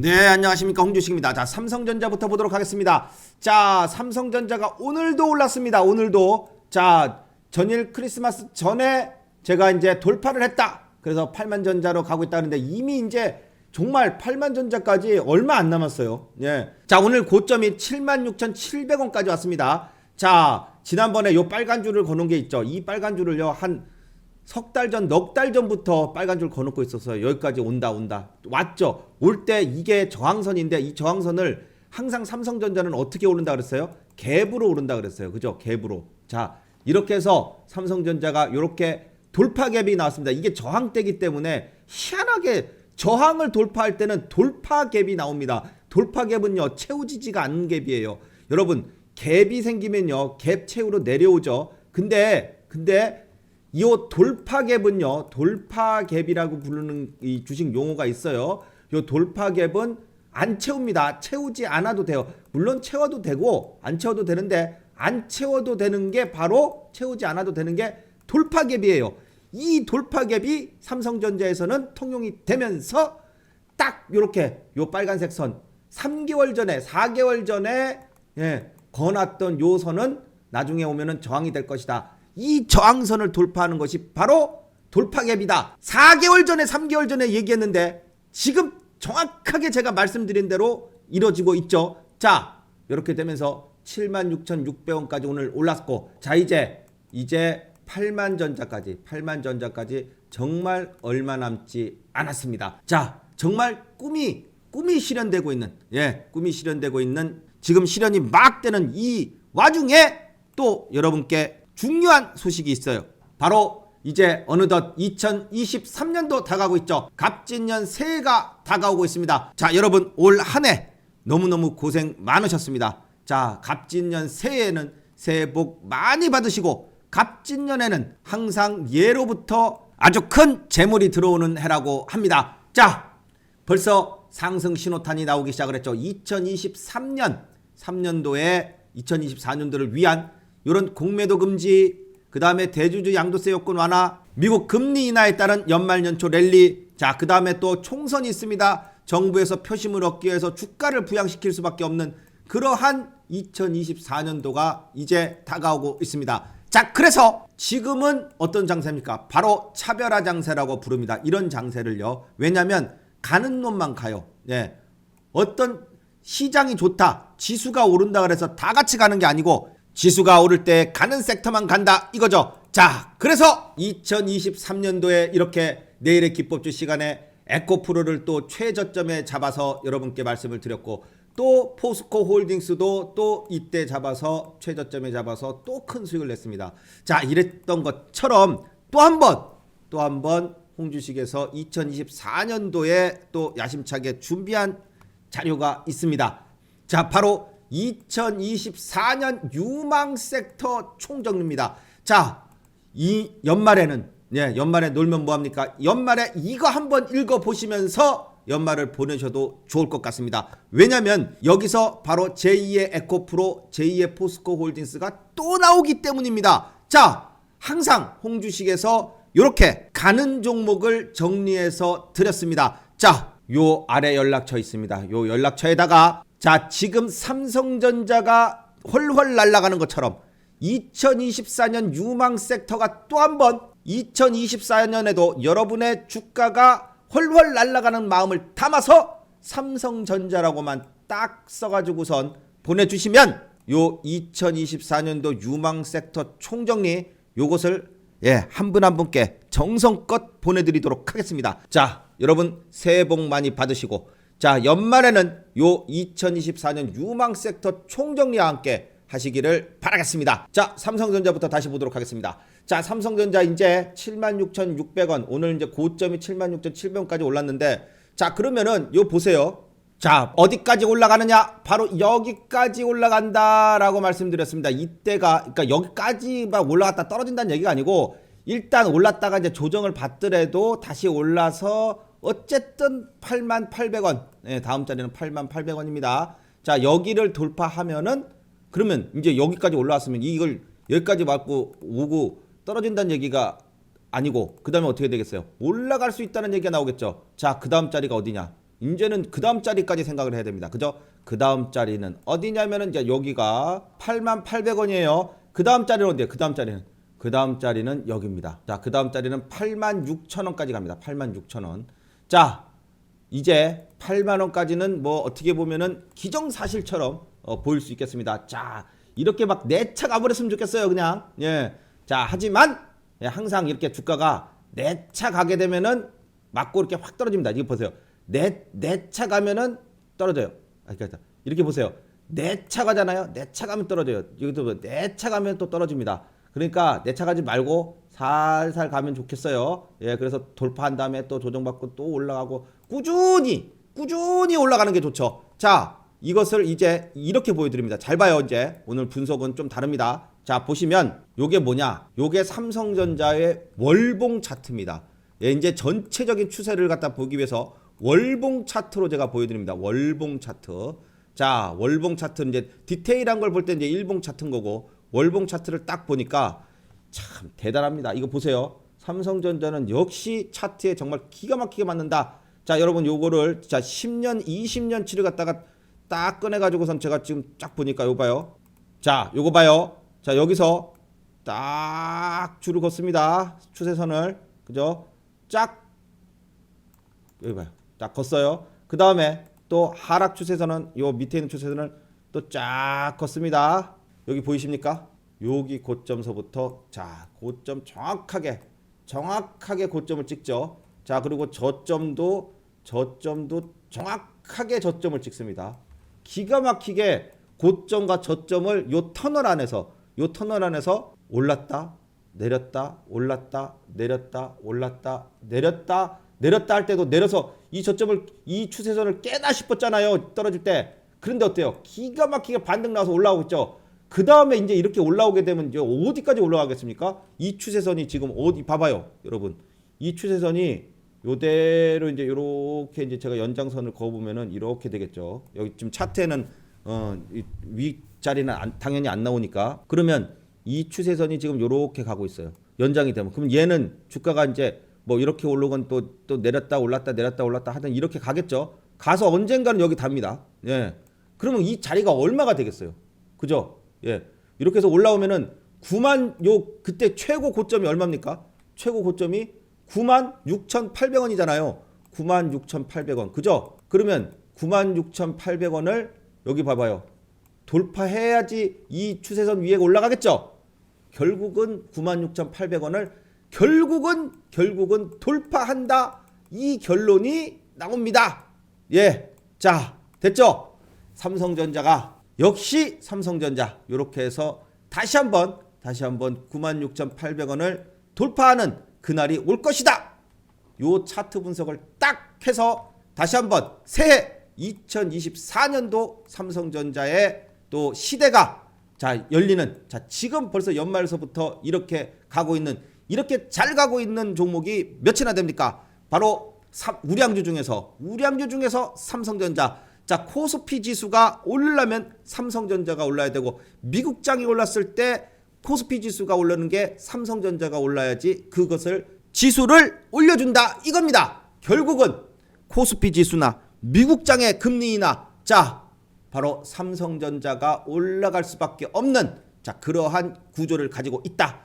네, 안녕하십니까. 홍주식입니다. 자, 삼성전자부터 보도록 하겠습니다. 자, 삼성전자가 오늘도 올랐습니다. 오늘도. 자, 전일 크리스마스 전에 제가 이제 돌파를 했다. 그래서 8만 전자로 가고 있다는데 이미 이제 정말 8만 전자까지 얼마 안 남았어요. 예. 자, 오늘 고점이 76,700원까지 왔습니다. 자, 지난번에 요 빨간 줄을 거는 게 있죠. 이 빨간 줄을요, 한 석 달 전, 넉 달 전부터 빨간 줄 거놓고 있었어요. 여기까지 온다, 온다. 왔죠. 올 때 이게 저항선인데 이 저항선을 항상 삼성전자는 어떻게 오른다 그랬어요? 갭으로 오른다 그랬어요. 그죠? 갭으로. 자, 이렇게 해서 삼성전자가 이렇게 돌파 갭이 나왔습니다. 이게 저항대기 때문에 희한하게 저항을 돌파할 때는 돌파 갭이 나옵니다. 돌파 갭은요, 채워지지가 않는 갭이에요. 여러분, 갭이 생기면요, 갭 채우로 내려오죠. 근데, 근데, 이 돌파 갭은요, 돌파 갭이라고 부르는 이 주식 용어가 있어요. 이 돌파 갭은 안 채웁니다. 채우지 않아도 돼요. 물론 채워도 되고, 안 채워도 되는데, 안 채워도 되는 게 바로 채우지 않아도 되는 게 돌파 갭이에요. 이 돌파 갭이 삼성전자에서는 통용이 되면서 딱 요렇게 요 빨간색 선 3개월 전에 4개월 전에 예, 거놨던 요 선은 나중에 오면은 저항이 될 것이다. 이 저항선을 돌파하는 것이 바로 돌파 갭이다. 4개월 전에 3개월 전에 얘기했는데 지금 정확하게 제가 말씀드린 대로 이루어지고 있죠. 자, 이렇게 되면서 76,600원까지 오늘 올랐고 자 이제 이제 8만 전자까지 8만 전자까지 정말 얼마 남지 않았습니다. 자, 정말 꿈이 꿈이 실현되고 있는 예, 꿈이 실현되고 있는 지금 실현이 막 되는 이 와중에 또 여러분께 중요한 소식이 있어요. 바로 이제 어느덧 2023년도 다가오고 있죠. 갑진년 새해가 다가오고 있습니다. 자, 여러분 올 한 해 너무너무 고생 많으셨습니다. 자, 갑진년 새해에는 새해 복 많이 받으시고 갑진년에는 항상 예로부터 아주 큰 재물이 들어오는 해라고 합니다. 자, 벌써 상승 신호탄이 나오기 시작을 했죠. 2023년 3년도에 2024년도를 위한 이런 공매도 금지, 그 다음에 대주주 양도세 요건 완화, 미국 금리 인하에 따른 연말 연초 랠리, 자, 그 다음에 또 총선이 있습니다. 정부에서 표심을 얻기 위해서 주가를 부양시킬 수밖에 없는 그러한 2024년도가 이제 다가오고 있습니다. 자, 그래서 지금은 어떤 장세입니까? 바로 차별화 장세라고 부릅니다. 이런 장세를요. 왜냐하면 가는 놈만 가요. 예. 어떤 시장이 좋다, 지수가 오른다 그래서 다 같이 가는 게 아니고 지수가 오를 때 가는 섹터만 간다 이거죠. 자, 그래서 2023년도에 이렇게 내일의 기법주 시간에 에코프로를 또 최저점에 잡아서 여러분께 말씀을 드렸고 또 포스코 홀딩스도 또 이때 잡아서 최저점에 잡아서 또 큰 수익을 냈습니다. 자, 이랬던 것처럼 또 한 번, 또 한 번 홍주식에서 2024년도에 또 야심차게 준비한 자료가 있습니다. 자, 바로 2024년 유망 섹터 총정리입니다. 자, 이 연말에는 예, 연말에 놀면 뭐 합니까? 연말에 이거 한번 읽어 보시면서 연말을 보내셔도 좋을 것 같습니다. 왜냐면 여기서 바로 제2의 에코프로, 제2의 포스코 홀딩스가 또 나오기 때문입니다. 자, 항상 홍주식에서 이렇게 가는 종목을 정리해서 드렸습니다. 자, 요 아래 연락처 있습니다. 요 연락처에다가 자, 지금 삼성전자가 훨훨 날아가는 것처럼 2024년 유망 섹터가 또 한 번 2024년에도 여러분의 주가가 훨훨 날아가는 마음을 담아서 삼성전자라고만 딱 써가지고선 보내주시면 요 2024년도 유망 sek터 총정리 요것을 예, 한 분 한 분께 정성껏 보내드리도록 하겠습니다. 자, 여러분 새해 복 많이 받으시고 자, 연말에는 요 2024년 유망 섹터 총정리와 함께 하시기를 바라겠습니다. 자, 삼성전자부터 다시 보도록 하겠습니다. 자, 삼성전자 이제 76,600원. 오늘 이제 고점이 76,700원까지 올랐는데 자, 그러면은 요 보세요. 자, 어디까지 올라가느냐? 바로 여기까지 올라간다라고 말씀드렸습니다. 이때가 그러니까 여기까지 막 올라갔다 떨어진다는 얘기가 아니고 일단 올랐다가 이제 조정을 받더라도 다시 올라서 어쨌든 8만 800원. 네, 다음 자리는 8만 800원입니다. 자, 여기를 돌파하면은 그러면 이제 여기까지 올라왔으면 이걸 여기까지 맞고 오고 떨어진다는 얘기가 아니고 그다음에 어떻게 되겠어요? 올라갈 수 있다는 얘기가 나오겠죠. 자, 그다음 자리가 어디냐? 이제는 그 다음 자리까지 생각을 해야 됩니다. 그죠? 그 다음 자리는 어디냐면은 이제 여기가 8만 800원이에요. 그 다음 자리는 어디예요? 그 다음 자리는 그 다음 자리는 여기입니다. 자, 그 다음 자리는 8만 6천 원까지 갑니다. 8만 6천 원. 자, 이제 8만 원까지는 뭐 어떻게 보면은 기정사실처럼 어, 보일 수 있겠습니다. 자, 이렇게 막 내차 가버렸으면 좋겠어요, 그냥. 예. 자, 하지만 예, 항상 이렇게 주가가 내차 가게 되면은 맞고 이렇게 확 떨어집니다. 이거 보세요. 내 내차 가면은 떨어져요. 아, 그러니까 이렇게 보세요. 내차 가잖아요. 내차 가면 떨어져요. 여기도 내차 가면 또 떨어집니다. 그러니까 내차 가지 말고 살살 가면 좋겠어요. 예, 그래서 돌파한 다음에 또 조정받고 또 올라가고 꾸준히 꾸준히 올라가는 게 좋죠. 자, 이것을 이제 이렇게 보여드립니다. 잘 봐요, 이제 오늘 분석은 좀 다릅니다. 자, 보시면 요게 뭐냐? 요게 삼성전자의 월봉 차트입니다. 예, 이제 전체적인 추세를 갖다 보기 위해서 월봉 차트로 제가 보여드립니다. 월봉 차트. 자, 월봉 차트는 이제 디테일한 걸 볼 때 이제 일봉 차트인 거고 월봉 차트를 딱 보니까 참 대단합니다. 이거 보세요. 삼성전자는 역시 차트에 정말 기가 막히게 맞는다. 자, 여러분 요거를 자 10년, 20년 치를 갖다가 딱 꺼내 가지고선 제가 지금 쫙 보니까 요 봐요. 자, 요거 봐요. 자, 여기서 딱 줄을 걷습니다. 추세선을. 그죠? 쫙 여기 봐요. 딱 걷어요. 그 다음에 또 하락 추세선은 요 밑에 있는 추세선을 또 쫙 걷습니다. 여기 보이십니까? 여기 고점서부터 자 고점 정확하게 정확하게 고점을 찍죠. 자 그리고 저점도 저점도 정확하게 저점을 찍습니다. 기가 막히게 고점과 저점을 요 터널 안에서 요 터널 안에서 올랐다 내렸다 올랐다 내렸다 올랐다 내렸다 내렸다 할 때도 내려서 이 저점을 이 추세선을 깨나 싶었잖아요 떨어질 때 그런데 어때요 기가 막히게 반등 나와서 올라오고 있죠 그 다음에 이제 이렇게 올라오게 되면 이제 어디까지 올라가겠습니까 이 추세선이 지금 어디 봐봐요 여러분 이 추세선이 요대로 이제 요렇게 이제 제가 연장선을 그어보면은 이렇게 되겠죠 여기 지금 차트에는 어, 이 윗자리는 안- 당연히 안 나오니까 그러면 이 추세선이 지금 요렇게 가고 있어요. 연장이 되면 그럼 얘는 주가가 이제 뭐 이렇게 올라건 또 또 내렸다 올랐다 내렸다 올랐다 하든 이렇게 가겠죠. 가서 언젠가는 여기 답니다. 예. 그러면 이 자리가 얼마가 되겠어요? 그죠? 예. 이렇게 해서 올라오면은 9만 요 그때 최고 고점이 얼마입니까? 최고 고점이 9만 6,800원이잖아요. 9만 6,800원. 그죠? 그러면 9만 6,800원을 여기 봐봐요. 돌파해야지 이 추세선 위에 올라가겠죠. 결국은 96,800원을 결국은 결국은 돌파한다. 이 결론이 나옵니다. 예. 자, 됐죠? 삼성전자가 역시 삼성전자 이렇게 해서 다시 한번 다시 한번 96,800원을 돌파하는 그날이 올 것이다. 요 차트 분석을 딱 해서 다시 한번 새해 2024년도 삼성전자의 또 시대가 자 열리는 자 지금 벌써 연말서부터 이렇게 가고 있는 이렇게 잘 가고 있는 종목이 몇이나 됩니까? 바로 삼- 우량주 중에서 우량주 중에서 삼성전자 자 코스피 지수가 오르려면 삼성전자가 올라야 되고 미국장이 올랐을 때 코스피 지수가 오르는 게 삼성전자가 올라야지 그것을 지수를 올려준다 이겁니다. 결국은 코스피 지수나 미국장의 금리 인하 자 바로 삼성전자가 올라갈 수밖에 없는 자 그러한 구조를 가지고 있다.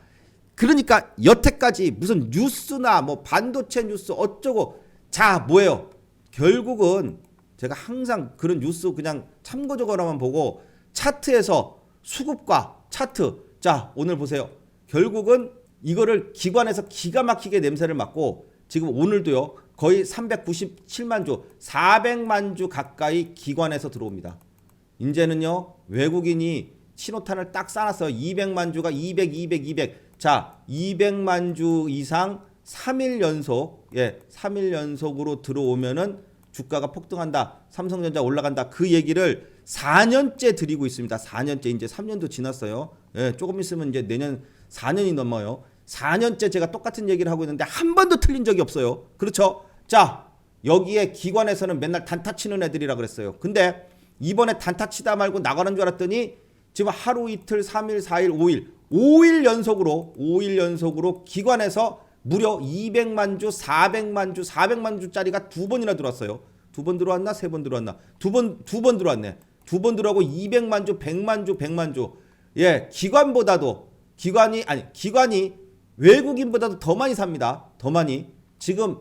그러니까 여태까지 무슨 뉴스나 뭐 반도체 뉴스 어쩌고 자 뭐예요? 결국은 제가 항상 그런 뉴스 그냥 참고적으로만 보고 차트에서 수급과 차트 자 오늘 보세요. 결국은 이거를 기관에서 기가 막히게 냄새를 맡고 지금 오늘도요 거의 397만 주 400만 주 가까이 기관에서 들어옵니다. 이제는요 외국인이 신호탄을 딱 쏴놨어요. 200만 주가 200, 200, 200. 자 200만 주 이상 3일 연속 예 3일 연속으로 들어오면은 주가가 폭등한다. 삼성전자 올라간다. 그 얘기를 4년째 드리고 있습니다. 4년째 이제 3년도 지났어요. 예 조금 있으면 이제 내년 4년이 넘어요. 4년째 제가 똑같은 얘기를 하고 있는데 한 번도 틀린 적이 없어요. 그렇죠? 자, 여기에 기관에서는 맨날 단타 치는 애들이라 그랬어요. 근데 이번에 단타 치다 말고 나가는 줄 알았더니 지금 하루 이틀, 3일, 4일, 5일, 5일 연속으로 5일 연속으로 기관에서 무려 200만 주, 400만 주, 400만 주짜리가 두 번이나 들어왔어요. 두 번 들어왔나? 세 번 들어왔나? 두 번 두 번 들어왔네. 두 번 들어가고 200만 주 100만 주 100만 주 예 기관보다도 기관이 아니 기관이 외국인보다도 더 많이 삽니다. 더 많이. 지금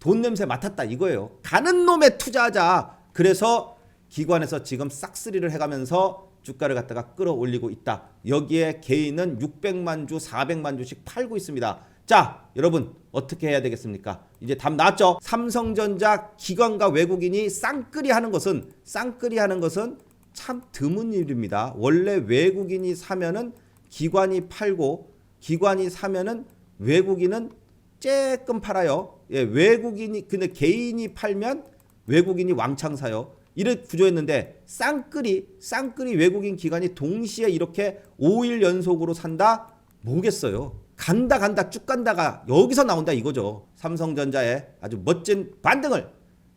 돈 냄새 맡았다 이거예요. 가는 놈에 투자하자. 그래서 기관에서 지금 싹쓸이를 해가면서 주가를 갖다가 끌어올리고 있다. 여기에 개인은 600만 주, 400만 주씩 팔고 있습니다. 자, 여러분 어떻게 해야 되겠습니까? 이제 답 나왔죠? 삼성전자 기관과 외국인이 쌍끌이 하는 것은 쌍끌이 하는 것은 참 드문 일입니다. 원래 외국인이 사면은 기관이 팔고 기관이 사면은 외국인은 쬐끔 팔아요. 예, 외국인이 근데 개인이 팔면 외국인이 왕창 사요. 이런 구조였는데 쌍끌이 쌍끌이 외국인 기관이 동시에 이렇게 5일 연속으로 산다 뭐겠어요. 간다 간다 쭉 간다가 여기서 나온다 이거죠. 삼성전자의 아주 멋진 반등을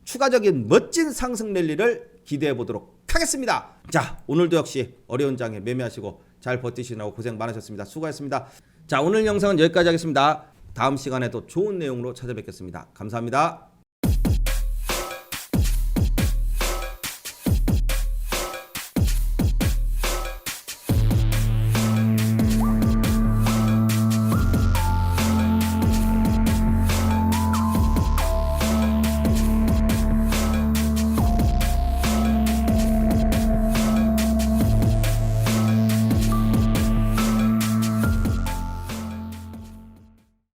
추가적인 멋진 상승 랠리를 기대해 보도록 하겠습니다. 자, 오늘도 역시 어려운 장에 매매하시고 잘 버티시느라고 고생 많으셨습니다. 수고하셨습니다. 자, 오늘 영상은 여기까지 하겠습니다. 다음 시간에도 좋은 내용으로 찾아뵙겠습니다. 감사합니다.